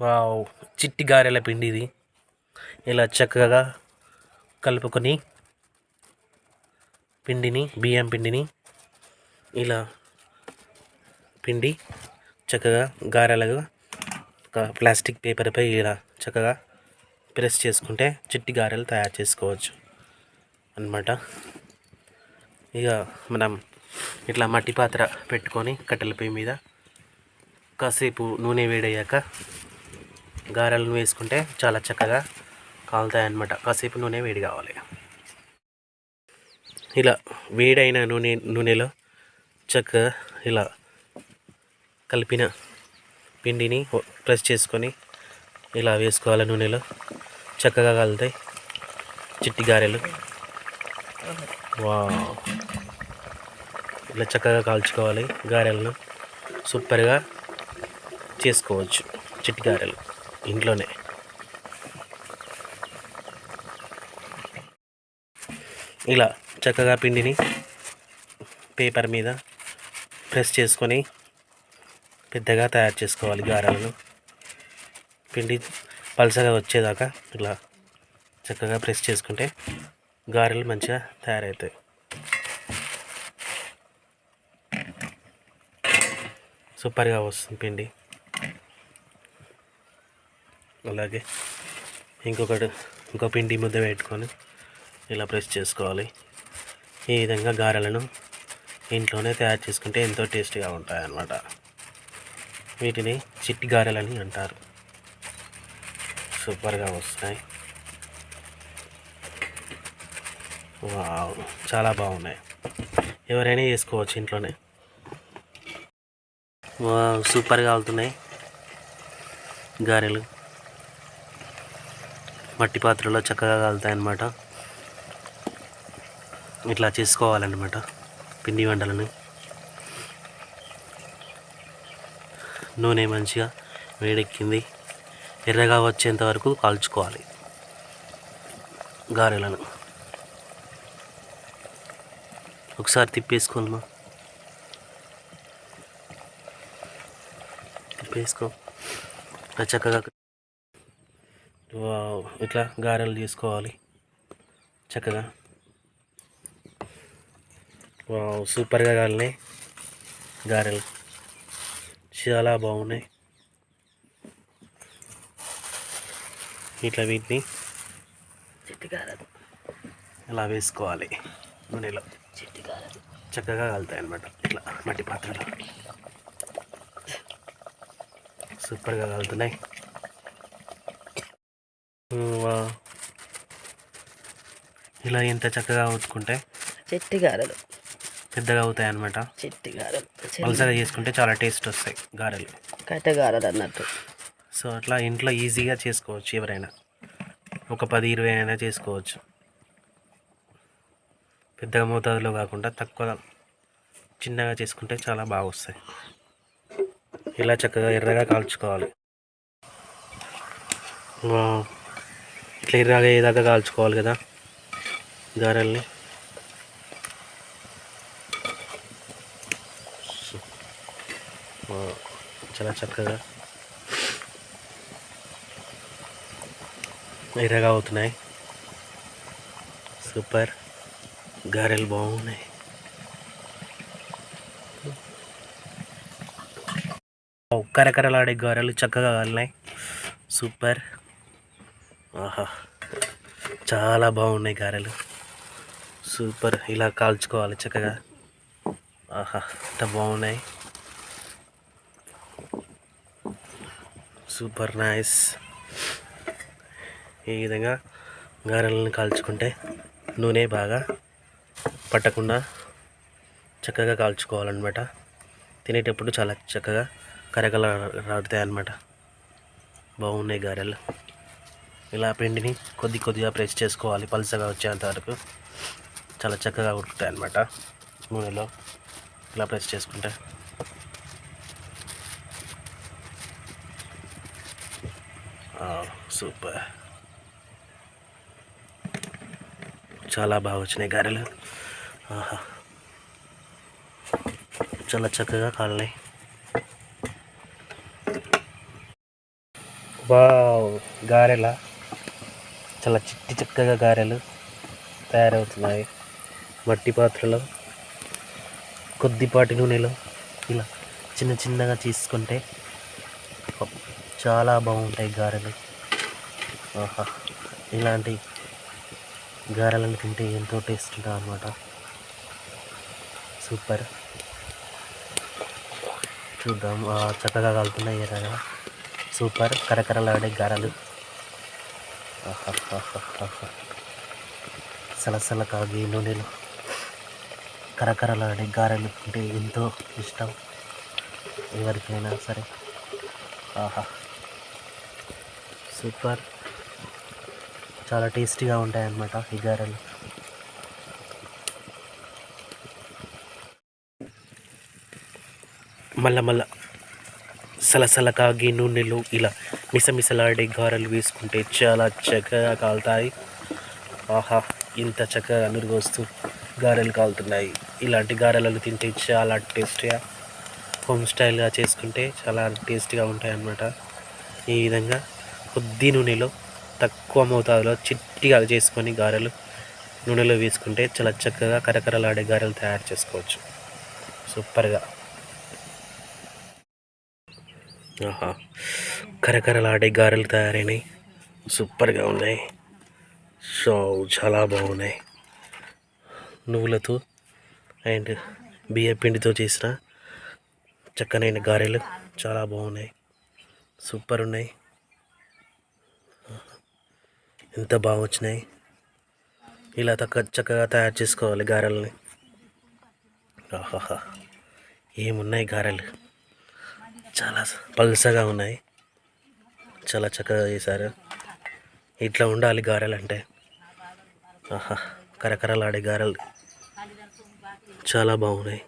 Wow చిట్టి గారెల పిండి ఇది. ఇలా చక్కగా కలుపుకొని పిండిని బియ్యం పిండిని ఇలా పిండి చక్కగా గారెలుగా ఒక ప్లాస్టిక్ పేపర్పై ఇలా చక్కగా ప్రెస్ చేసుకుంటే చిట్టి గారెలు తయారు చేసుకోవచ్చు అన్నమాట. ఇక మనం ఇట్లా మట్టి పాత్ర పెట్టుకొని కట్టెల పొయ్యి మీద కాసేపు నూనె వేడయ్యాక గారెలను వేసుకుంటే చాలా చక్కగా కాలుతాయన్నమాట. కాసేపు నూనె వేడి కావాలి. ఇలా వేడైన నూనె నూనెలో చక్కగా ఇలా కలిపిన పిండిని ప్రెస్ చేసుకొని ఇలా వేసుకోవాలి నూనెలో. చక్కగా కలుతాయి చిట్టి గారెలు. వా ఇలా చక్కగా కాల్చుకోవాలి గారెలను. సూపర్గా చేసుకోవచ్చు చిట్టి గారెలు. ఇంట్లోనే. ఇలా చక్కగా పిండిని పేపర్ మీద ప్రెస్ చేసుకొని పెద్దగా తయారు చేసుకోవాలి గారెలను. పిండి పలసగా వచ్చేదాకా ఇలా చక్కగా ప్రెస్ చేసుకుంటే గారెలు మంచిగా తయారవుతాయి. సూపర్గా వస్తుంది పిండి. అలాగే ఇంకొకటి ఇంకో పిండి ముద్ద పెట్టుకొని ఇలా ప్రెస్ చేసుకోవాలి. ఈ విధంగా గారెలను ఇంట్లోనే తయారు చేసుకుంటే ఎంతో టేస్టీగా ఉంటాయన్నమాట. వీటిని చిట్టి గారెలని అంటారు. సూపర్గా వస్తాయి. వావ్ చాలా బాగున్నాయి. ఎవరైనా చేసుకోవచ్చు ఇంట్లోనే. సూపర్గా అవుతున్నాయి గారెలు. మట్టి పాత్రలో చక్కగా కాలుతాయి అన్నమాట ఇట్లా చేసుకోవాలన్నమాట పిండి వంటలను. నూనె మంచిగా వేడెక్కింది. ఎర్రగా వచ్చేంత వరకు కాల్చుకోవాలి గారెలను. ఒకసారి తిప్పేసుకోమా తిప్పేసుకో. చక్కగా ఇట్లా గారెలు చేసుకోవాలి చక్కగా. వావ్ సూపర్గా కాలినాయి గారెలు. చాలా బాగున్నాయి. ఇట్లా వీటిని ఇలా వేసుకోవాలి? నూనెలో. చక్కగా కలుతాయి అన్నమాట. ఇట్లా మట్టి పాత్రలో. సూపర్గా కలుతున్నాయి. ఇలా ఎంత చక్కగా అవుతుకుంటే చిట్టి గారెలు. పెద్దగా అవుతాయి అన్నమాట. చిట్టి గారెలు. పలసగా చేసుకుంటే చాలా టేస్ట్ వస్తాయి గారెలు. కట్టె గారెలు అన్నట్టు. సో అట్లా ఇంట్లో ఈజీగా చేసుకోవచ్చు ఎవరైనా. ఒక పది ఇరవై అయినా చేసుకోవచ్చు. పెద్దగా మోతాదులో కాకుండా తక్కువ చిన్నగా చేసుకుంటే చాలా బాగా వస్తాయి. ఇలా చక్కగా ఎర్రగా కాల్చుకోవాలి. వావ్. ఇట్లా ఎర్రగా ఏదాకా కాల్చుకోవాలి కదా గారెల్ని చాలా చక్కగా ఎర్రగా అవుతున్నాయి. సూపర్. గారెలు బాగున్నాయి. కరకరలాడే గారెలు చక్కగా కాలినాయి. సూపర్. ఆహా. చాలా బాగున్నాయి గారెలు. సూపర్. ఇలా కాల్చుకోవాలి చక్కగా. ఆహా ఎంత బాగున్నాయి. Super nice. ఈ విధంగా గారెలను కాల్చుకుంటే నూనె బాగా పట్టకుండా చక్కగా కాల్చుకోవాలన్నమాట. తినేటప్పుడు చాలా చక్కగా కరకల రాడుతాయి అన్నమాట బాగున్నాయి గారెలు. ఇలా పిండిని కొద్ది కొద్దిగా ప్రెస్ చేసుకోవాలి పలుసగా వచ్చేంత వరకు. చాలా చక్కగా ఉడుకుతాయి అన్నమాట. నూనెలో ఇలా ప్రెస్ చేసుకుంటే. సూపర్. చాలా బాగా వచ్చినాయి గారెలు. ఆహా. చాలా చక్కగా కాలినాయి. వావ్ గారెల? చాలా చిట్టి చక్కగా గారెలు తయారవుతున్నాయి. మట్టి పాత్రలో కొద్దిపాటి నూనెలో ఇలా చిన్న చిన్నగా తీసుకుంటే చాలా బాగుంటాయి గారెలు. ఆహా ఇలాంటి గారెలను తింటే ఎంతో టేస్ట్ ఉంటుంది అనమాట సూపర్. చూద్దాం. చక్కగా కలుతున్నాయి ఎర్రగా. సూపర్. కరకరలాడే గారెలు. సలసల కాగి నూనెలు కరకరలాడే గారెలు అంటే ఎంతో ఇష్టం. ఎవరికైనా సరే. ఆహా. సూపర్. చాలా టేస్టీగా ఉంటాయన్నమాట ఈ గారెలు. మళ్ళా మళ్ళా సలసల కాగి నూనెలు ఇలా మిసమిసలాడే గారెలు వేసుకుంటే చాలా చక్కగా కాలుతాయి. ఆహా ఇంత చక్కగా నురుగొస్తూ గారెలు కాలుతున్నాయి. ఇలాంటి గారెలను తింటే చాలా టేస్టీగా హోమ్ స్టైల్గా చేసుకుంటే చాలా టేస్టీగా ఉంటాయన్నమాట. ఈ విధంగా కొద్ది నూనెలో తక్కువ మోతాదులో చిట్టిగా చేసుకొని గారెలు నూనెలో వేసుకుంటే చాలా చక్కగా కరకరలాడే గారెలు తయారు చేసుకోవచ్చు. సూపర్గా. ఆహా. కరకరలాడే గారెలు తయారైనాయి. సూపర్గా ఉన్నాయి. సో చాలా బాగున్నాయి. నువ్వులతో అండ్ బియ్య పిండితో చేసిన చక్కనైన గారెలు చాలా బాగున్నాయి. సూపర్ ఉన్నాయి. ఎంత బాగా వచ్చినాయి. ఇలా తక్క చక్కగా తయారు చేసుకోవాలి గారెల్ని. ఆహాహా. ఏమున్నాయి గారెలు? చాలా పల్సగా ఉన్నాయి. చాలా చక్కగా చేశారు. ఇట్లా ఉండాలి గారెలు అంటే ఆహా కరకరలాడే గారెలు. చాలా బాగున్నాయి.